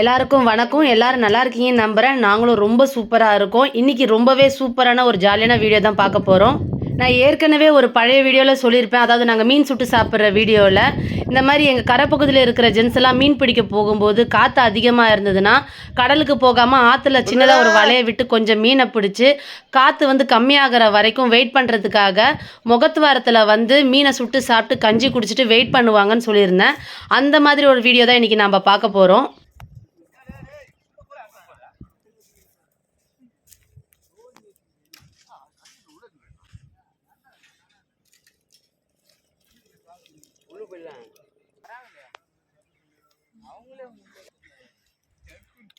எல்லாருக்கும் வணக்கம். எல்லாரும் நல்லா இருக்கீங்கன்னு நம்புகிறேன் நாங்களும் ரொம்ப சூப்பராக இருக்கோம். இன்றைக்கி ரொம்பவே சூப்பரான ஒரு ஜாலியான வீடியோ தான் பார்க்க போகிறோம் நான் ஏற்கனவே ஒரு பழைய வீடியோவில் சொல்லியிருப்பேன். அதாவது நாங்கள் மீன் சுட்டு சாப்பிட்ற வீடியோவில் இந்த மாதிரி எங்கள் கரைப்பகுதியில் இருக்கிற ஜென்ஸ் எல்லாம் மீன் பிடிக்க போகும்போது காற்று அதிகமாக இருந்ததுன்னா கடலுக்கு போகாமல் ஆற்றுல சின்னதாக ஒரு வலையை விட்டு கொஞ்சம் மீனை பிடிச்சி காற்று வந்து கம்மியாகிற வரைக்கும் வெயிட் பண்ணுறதுக்காக முகத்துவாரத்தில் வந்து மீனை சுட்டு சாப்பிட்டு கஞ்சி குடிச்சிட்டு வெயிட் பண்ணுவாங்கன்னு சொல்லியிருந்தேன். அந்த மாதிரி ஒரு வீடியோ தான் இன்றைக்கி நம்ம பார்க்க போகிறோம்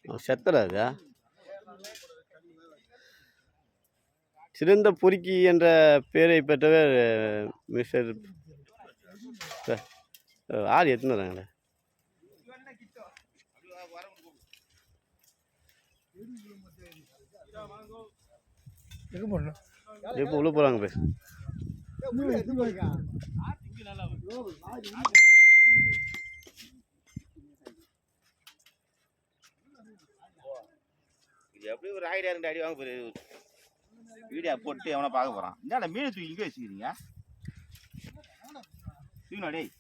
செத்துறாதா சிறந்த பொறுக்கி என்ற பெயரை பெற்றவர் மிஸ்டர் ஆள் எத்தனை வராங்களே? எப்போ உள்ள போகிறாங்க பேச. இது எப்படி ஒரு ஆயிரம் ரெண்டு அடி வாங்க போகுது வீடியோ போட்டு எவனை பார்க்க போகிறான் என்னடா மீன் தூக்கி இங்கே வச்சுக்கிறீங்க? தூக்கினா டேய்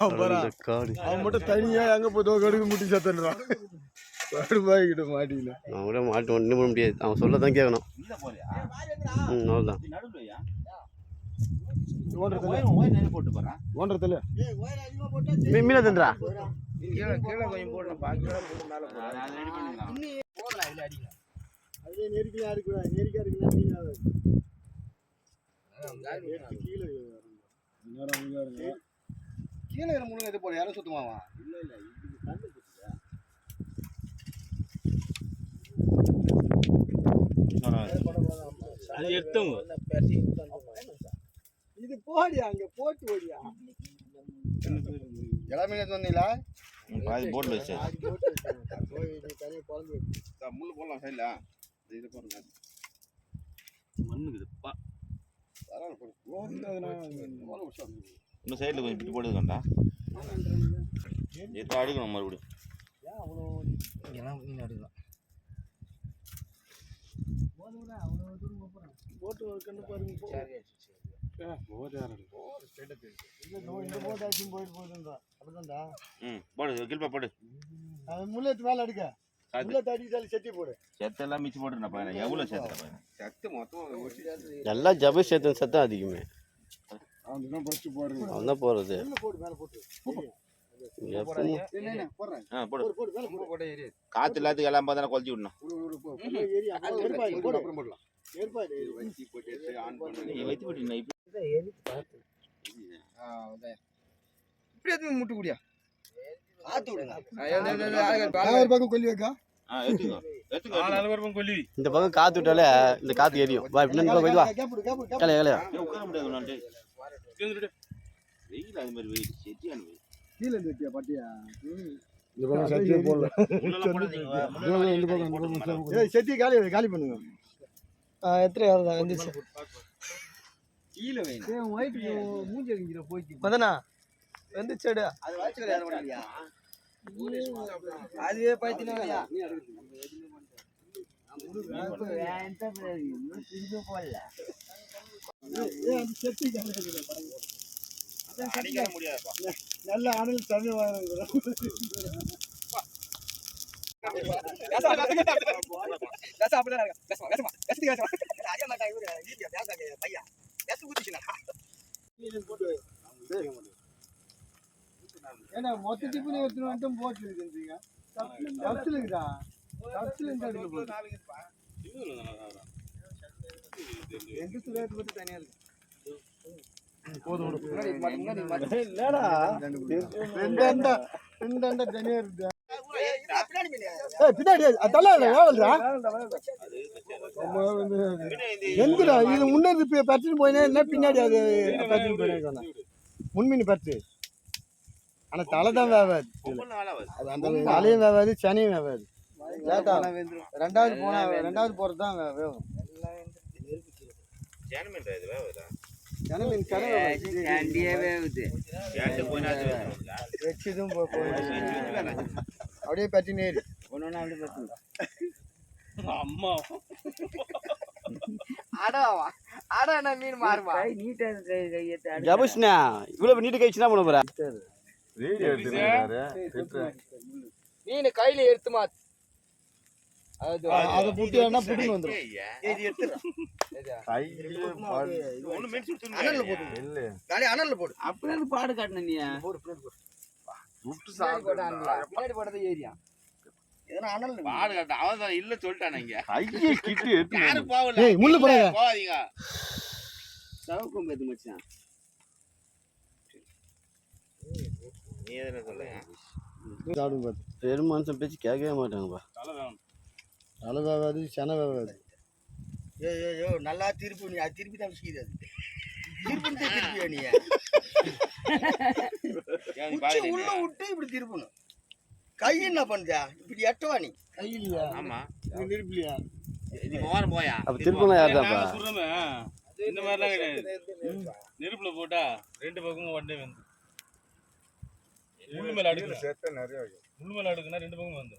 அவன் மட்டும் தனியா எங்க போதோ கடுகு முட்டி சத்துறான் கடுப்பாகிக்கிட்டு மாட்டிக்கல நான் கூட மாட்டு ஒன்றும் பண்ண முடியாது. அவன் சொல்ல தான் கேட்கணும் இல்லை போறியா? ம் அவ்வளோதான் போகிறேன் ஓடுறதுல மீ மீனை தந்துடா கீழே கீழே கொஞ்சம் போடணும் பாக்கி மேலே அதை ரெடி பண்ணிக்கலாம். அதே நெருக்கி அடிக்கூடாது நெருக்கி அடிக்கலாம் கீழே கீழே முழுங்க இது போல யாரும் சுத்தமாவா இல்ல இல்ல இது கண்ணு அது எடுத்தவங்க. இது போடியா அங்க போட்டு ஓடியா எல்லாமே சொன்னீங்களா பாதி போட்டில் வச்சு முள்ளு போடலாம் சைடில். இது போடுங்க. மண்ணுக்குதுப்பா இன்னும் சைடில் கொஞ்சம் பிட்டு போடுதுக்கண்டா எத்தனை அடுக்கணும் மறுபடியும். போட்டு ஒரு கண்ணு பாருங்க போடு கில்பா போடு. அது. முள்ளத்து மேல போடு செத்தெல்லாம் மிச்சு போட்டுருந்தா பையன் எவ்வளோ சேர்த்துற பையன் சத்து மொத்தம் எல்லாம் ஜப சேத்தன் சத்தம் அதிகமே. அவன் தான் போகிறது போடு மேல போட்டு எப்பவும் போடுறேன் ஆ போடு. போடு போடு மேல போடு. காற்று எல்லாத்துக்கும் எல்லாம் பார்த்தா குழச்சி விடணும். ஒரு பக்கம் கொல்லி வைக்கா? இந்த பக்கம் காத்து விட்டாலே இந்த காத்து எரியும். வா பின்னாடி போய் வா. கலையா கலையா உட்கார முடியாது நான் டேய். வெயில் அது மாதிரி வெயில். செட்டியான வெயில். கீழே இருந்து வெட்டியா பாட்டியா? இந்த பக்கம் சட்டியே போடல. செட்டி காலி காலி பண்ணுங்க. எத்தனை வருதா வந்துச்சு. மதனா வந்துச்சேடு. அதுவே முடியாதுப்பா. நல்ல அனல் தண்ணி வாங்குறது ஏன்னா மொத்த டிஃபன் எடுத்துட்டு வந்துட்டு போட்டு இருக்குன்றீங்க தப்சில் இருக்குதா? தப்சில் இருந்து எடுத்து போகுது எங்க ரேட் மட்டும் தனியா இருக்கு. இல்லடா ரெண்டு அண்டா ரெண்டு அண்டா தனியா இருக்கு. ஏய், பின்னாடி அதெல்லாம் எவ்வளோடா எங்கடா இது முன்னாடி இப்போ பறிச்சுட்டு போயினே என்ன பின்னாடி அது? பறிச்சுட்டு போயினே முன்மினி பறிச்சு ஆனா தலை தான் வேவாது. அது அந்த தலையும் வேவாது சனியும் வேவாது ரெண்டாவது போனா ரெண்டாவது போறது தான் வேகும். ஜனமேன்றா இது வேவுதா? சென மீன் சென கேட்டு போய் நான் வச்சதும் போ- போய் அப்படியே பற்றினே இரு. ஜபுஷ்ணா இவ்வளோ நீட்டு கழிச்சு என்ன பண்ண போற மீன் கையில எடுத்துமா அது புட்டி வேணா புட்டின்னு வந்துடும் மீன் அனல்ல போட்டு காலி அனல்ல போடு. அப்படியே பாடு காட்டின நீ. போடு. போடான்ல. பின்னாடி போட்டது ஏரியா. இல்ல சொல்லிட்டானே இங்க. ஐயே கிட்டு யாரு போகல. ஏய், முள்ளு போடாத. போகாதீங்க. சவுக்கம் பேத்து மச்சான்? பெரும் மனுஷன் பேச்சு கேட்கவே மாட்டாங்கப்பா. தலை வேவாது சென வேவாது ஏ ஏ யோ நல்லா திருப்பு நீ அது திருப்பி தான் அது. திருப்பி திருப்பியா நீ உள்ள விட்டு இப்படி திருப்பணும். கை என்ன பண்ணுதா? இப்படி எட்டவா நீ? கை இல்லையா ஆமா நீ திருப்பலையா போயா. அப்ப திருப்பலாம் யார்தாப்பா இந்த மாதிரிலாம் கிடையாது. நெருப்புல போட்டா ரெண்டு பக்கமும் உடனே வந்து. முள்ளு மேல அடுக்கணும் நிறைய முள்ளு மேல ரெண்டு பக்கமும் வந்து.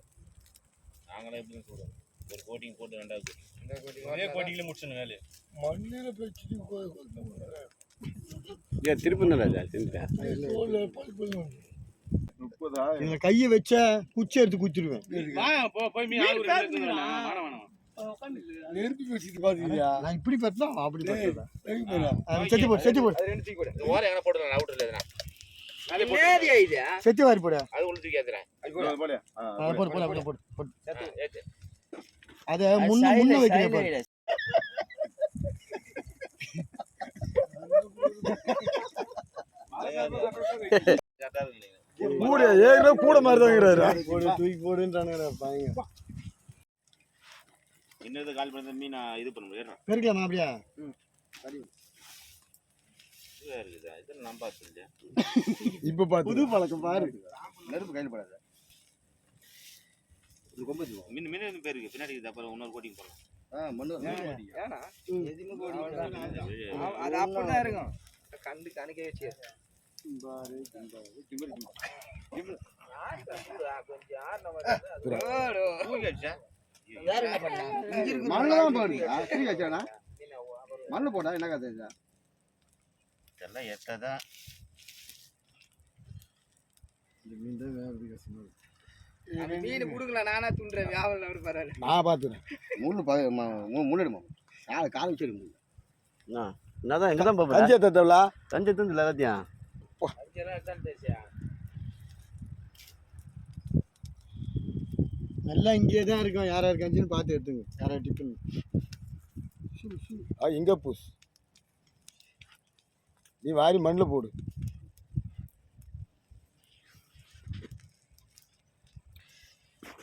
நாங்களே எப்படி சொல்றோம் ஒரு கோட்டிங் போட்டு ரெண்டாவது கோட்டிங். இந்த கோட்டிங். ஒரே கோட்டிங்ல முடிச்சணும் வேலையை. மண்ணில போய் ஏன் திருப்பந்தல இதுல கையை வச்ச குச்சி எடுத்து குச்சிடுவேன் நெருப்பு வச்சுட்டு பாத்தீங்களா நான் இப்படி பார்த்தா அப்படி செத்து போட்டு செத்து போடு. ஓரம் எங்க போடுறேன் அவுட் இல்லையா செத்து வாரி போடு. அது உள்ள தூக்கி ஏத்துறேன். போடு போடு. போடு போடு அத முன்ன முன்ன வைக்கிறேன் பாரு. கூட ஏறோ கூட மாதிரி போடு தூக்கி போடுன்றானுங்க பையன். இன்னொரு கால் பண்ணி மீன் இது பண்ண முடியும் பெருக்கலாமா அப்படியே? இதுவா இருக்குதா? இது நான் பார்த்துருந்தேன் இப்ப பாத்து புது பழக்கம் பாரு. நெருப்பு கையில் படாத. மீன் மீன் எதுவும் பேர் இருக்கு. பின்னாடி இருக்குது. அப்புறம் இன்னொரு கோட்டிங் போடலாம். ஏன்னா எதுவுமே போடி அது அப்படிதான் இருக்கும். கண்டு கணக்க வச்சு. வச்சா மண்ணு தான் வச்சானா மண்ணு போடா என்ன கதை இது? இதெல்லாம் எத்ததான் மீன் குடுக்கல நானா துண்டுறேன் வியாபாரம் அப்படி பரவாயில்ல நான் பாத்துறேன். முள்ளு பா முன்னெடுமா காலை காலை வச்சு என்ன? என்னதான் எங்க தான் போகிறேன் அஞ்சு தத்தவளா தஞ்சை தந்து எல்லாத்தையும். எல்லாம் இங்கேயே தான் இருக்கும். யாரா இருக்காச்சுன்னு பார்த்து எடுத்துங்க. யாரா டிஃபன் ஆ எங்க பூஸ் நீ வாரி மண்ணில் போடு சொல்லிட்டோம் அஞ்சு நேரம் ராஜம் சாரு ஏன் இது கஞ்சி அப்படி?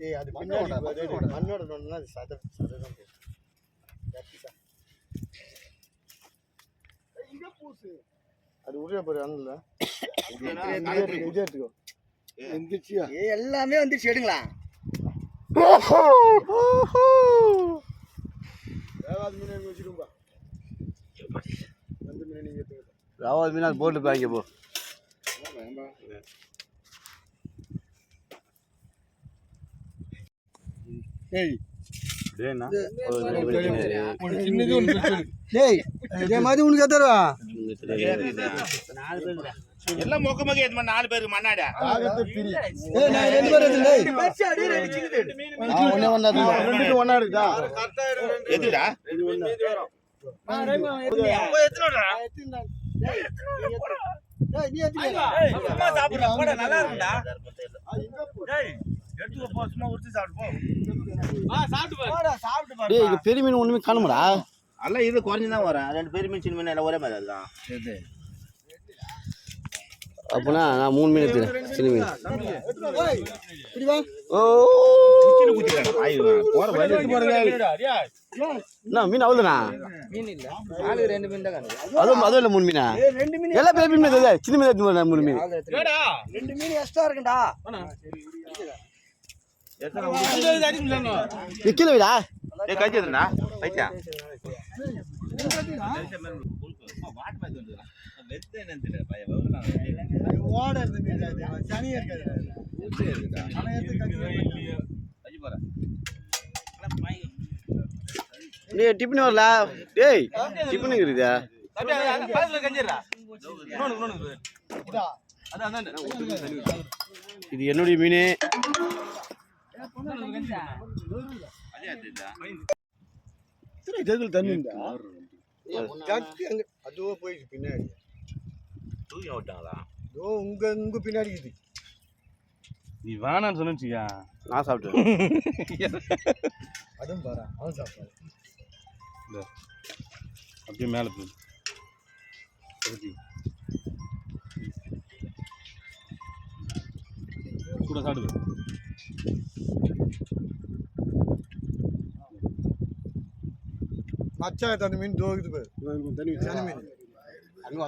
ஏய் அது மண்ணோட மண்ணோட நோண்டா அது சதம் உரிய போற அண்ணல இது எடுத்துக்கோ எந்திரிச்சியா? ஏ எல்லாமே வந்துச்சு எடுங்களா? ராவல் மீனா போட்டு பாய்ங்க போ. ஏய் ஒரு சின்னது ஒன்று டேய் இதே மாதிரி உனக்கு எத்தரவா எல்லாம் மொக்க மொக்க மாதிரி நாலு பேருக்கு மண்ணாடா? ஆகத்த பிரி. ஏய் நான் ரெண்டு பேர் எடுத்து டேய் ஆ ஒண்ணே ஒண்ணா இருக்கு ரெண்டுக்கு ஒண்ணா இருக்குதா? எதுடா? டேய் நீ எடுத்துடா நல்லா இருக்கும்டா. டேய் இது பெரிய மீன் ஒண்ணுமே காணுமாடா? எல்லாம் இது குறைஞ்சு தான் வரும் ரெண்டு பேரும் மீன் சின்ன மீன் எல்லாம் ஒரே மாதிரி அதுதான். அப்போனா நான் மூணு மீன் எடுத்துக்கிறேன் சின்ன மீன். மீன் அவ்வளோண்ணா மீன் இல்ல. ஆளுக்கு ரெண்டு மீன் தான் கணக்கு. அதுவும் அதுவும் இல்லை மூணு மீனா? ஏய், ரெண்டு மீன் எல்லாம் பெரிய மீன் இல்லை சின்ன மீன் எடுத்து மூணு மீன். ரெண்டு மீன் எக்ஸ்ட்ரா இருக்குடா கீழே விடா ஏய், கஞ்சி எதுனா? ரைட்டா? வாட்டு பாத்து வந்துக்கிறான். வெத்து என்னன்னு தெரியல, பையன் விவரம் தெரியல. ஓட இருந்த மீன் அது சனி இருக்காது ஆனா எடுத்து கஞ்சி கஞ்சி போறேன். ஆனா பையன் நீ டிஃபன் வரல டேய் டிஃபன் இருக்குதா இது என்னுடைய மீன் அதே அதுதான். தண்ணி அதுவோ போயிடுச்சு பின்னாடி தூக்கி விட்டாங்களா இதோ உங்க உங்க பின்னாடி இருக்குது நீ வேணான்னு சொன்னிச்சியா நான் சாப்பிட்டேன் அதுவும் பாரு அவன் சாப்பிட்டான் அப்படியே மேலே போய் கூட சாப்பிடு மச்சா அந்த மீன் தோ இது பாரு தண்ணி சனி மீன் அங்கே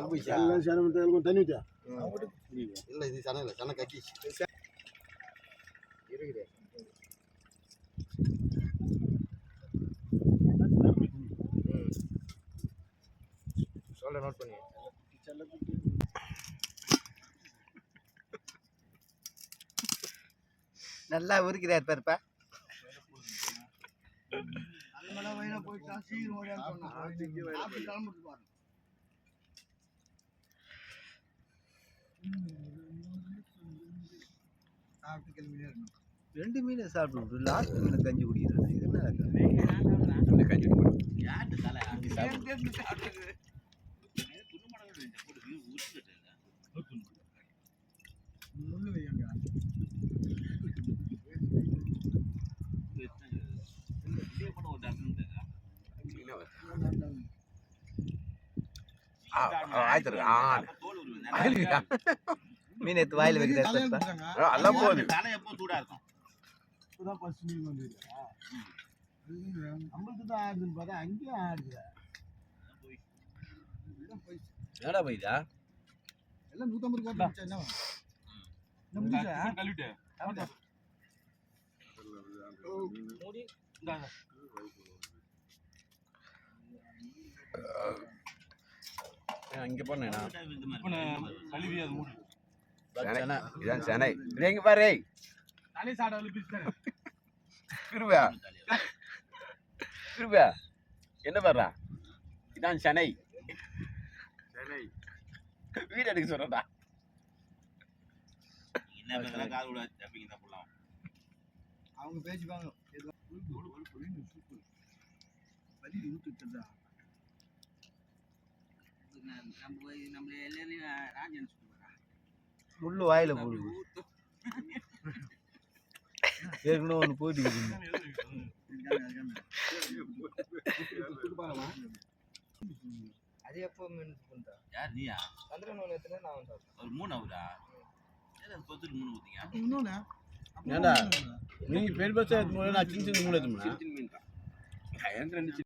தண்ணி ஊற்றியா புரியுது இல்லை இது சனம் இல்லை கட்டிச்சு இருக்குது. சொல்ல நோட் பண்ணி. நல்லா உருக்கிறார் பாருப்பா. அதனால வயல போயிட்டா சீக்கிரம் ஓடியான்னு சொன்னான் ஆப்பிள் கிளம்பிட்டு பாரு. சாப்பிட்டு கிளம்பினே இருக்கணும். ரெண்டு மீன் சாப்பிட்டு லாஸ்ட் மீன் கஞ்சி குடிக்கிறது. இது என்ன கஞ்சி யார்கிட்ட தலை? அப்படி சாப்பிடு. முள்ளு வையங்க மீன் எடுத்து வாயில வைக்கிறார் தலையில பாருப்பா போட்டாங்க எல்லாம் போகுது. தலை எப்போ சூடா இருக்கும்? இப்பதான் ஃபர்ஸ்ட் மீன் வந்துருக்கா நம்மளுக்கு தான் ஆடுதுன்னு பார்த்தா அங்கேயும் ஆடுது என்னடா போயிதா எல்லாம் நூற்றம்பது கோட்டை வச்சா என்ன முடிஞ்சா கழுவிட்டு இங்கே போனேண்ணா இதான் சென்னை எங்க பாரு கிருபா கிருபா என்ன பாடுறா இதான் சென்னை சென்னை வீடு எடுக்க சொல்றா என்ன பேசுறா அவங்க பேசிப்பாங்க எதுவும் வலி இழுத்துட்டா முள்ளு வாயில போடுது ஏற்கனவே ஒன்று போயிட்டு அது எப்போ பண்ணுறா யார் நீயா? சந்திரன் ஒன்று எத்தனை நான் ஒரு மூணு அவரா? ஏன் கொத்துட்டு மூணு ஊத்திங்க இன்னொன்னு ஏண்டா? நீங்க பெரிய பஸ் நான் சின்ன சின்ன மூணு எடுத்து